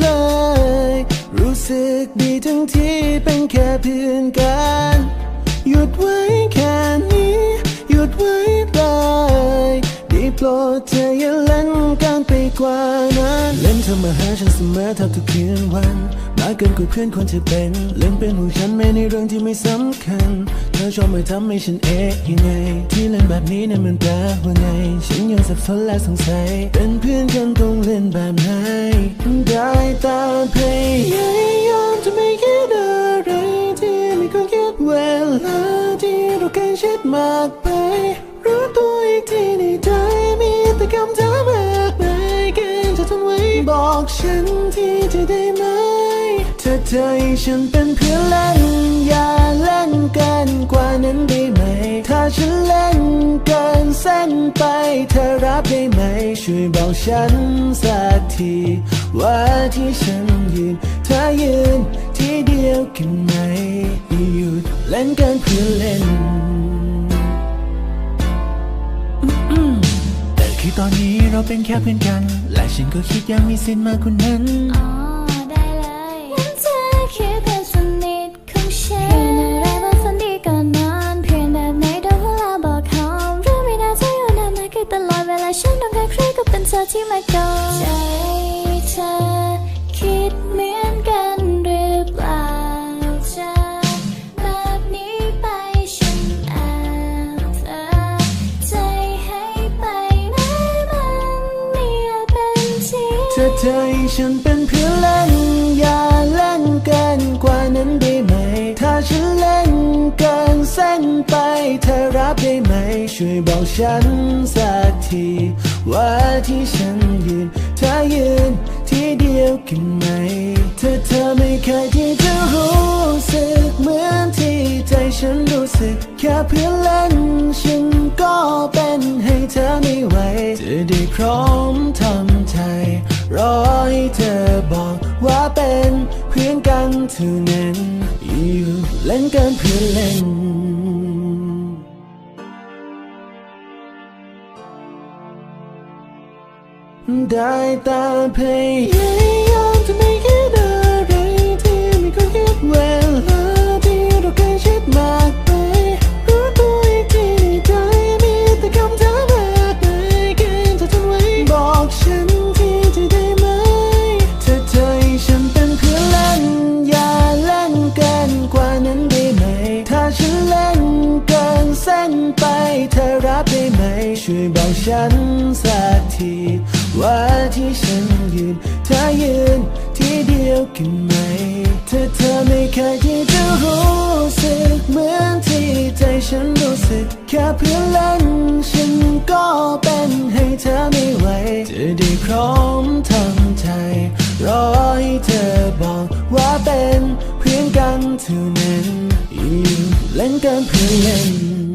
เลย รู้สึกดีทั้งที่เป็นแค่เพื่อนกัน หยุดไว้แค่นี้ หยุดไว้เลยได้โปรดเธออย่าเล่นกันไปกว่านั้นเล่นเธอมาหาฉันเสมอแทบทุกคืนวันมากเกินกว่าเพื่อนควรจะเป็น เล่นเป็นห่วงฉันไม่ในเรื่องที่ไม่สำคัญ เธอชอบมาทำให้ฉันเอ๊ะยังไง ที่เล่นแบบนี้เนี่ยมันแปลว่าไง ฉันยังสับสนและสงสัย เป็นเพื่อนกันต้องเล่นแบบไหน ได้ตาพยายามจะไม่คิดอะไรที่ไม่ควรคิดเวลาที่เราใกล้ชิดมากไปรู้ตัวอีกทีในใจมีแต่คำถามมากมายเกินจะทนไว้บอกฉันทีจะได้ไหมเธอเธอให้ฉันเป็นเพื่อนเล่นอย่าเล่นกันกว่านั้นได้ไหม ถ้าฉันเล่นกิน เส้นไปเธอรับได้ไหม ช่วยบอกฉันสักที ว่าที่ฉันยืนเธอยืนที่เดียวกันไหมหยุดเล่นกันเพื่อเล่น แต่คือตอนนี้เราเป็นแค่เพื่อนกัน และฉันก็คิดยังมีสิทธิ์มากกว่านั้น ที่มาก่อนใจเธอคิดเหมือนกันหรือเปล่าจาแบบนี้ไปฉันแอบเธอใจให้ไปไหนมันไม่อาจเป็นจริงเธอเธอให้ฉันเป็นเพื่อนเล่นอย่าเล่นเกินกว่านั้นได้ไหม ถ้าฉันเล่นเกินเส้นไปเธอรับได้ไหม ช่วยบอกฉันสักที ว่าที่ฉันยืนเธอยืนที่เดียวกันไหม เธอเธอไม่เคยที่จะรู้สึกเหมือนที่ใจฉันรู้สึก แค่เพื่อเล่นฉันก็เป็นให้เธอไม่ไหวจะได้พร้อมทำใจรอให้เธอบอกว่าเป็นเพื่อนกันเท่านั้นอยู่เล่นกันเพื่อเล่น ได้ตาพยายามจะไม่คิดอะไรที่ไม่ควรคิดเวลาที่เราใกล้ชิดมากไปรู้ตัวอีกทีในใจมีแต่คำถามมากมายเกินจะทนไว้บอกฉันทีจะได้ไหมเธอเธอให้ฉันเป็นเพื่อนเล่นอย่าเล่นเกินกว่านั้นได้ไหม ถ้าฉันเล่นเกินเส้นไปเธอรับได้ไหม ช่วยบอกฉันสักที เธอยืนที่เดียวกันไหมเธอเธอไม่เคยที่จะรู้สึกเหมือนที่ใจฉันรู้สึก แค่เพื่อเล่นฉันก็เป็นให้เธอไม่ไหวจะได้พร้อมทำใจรอให้เธอบอกว่าเป็นเพื่อนกันเท่านั้นอยู่เล่นกันเพื่อเล่น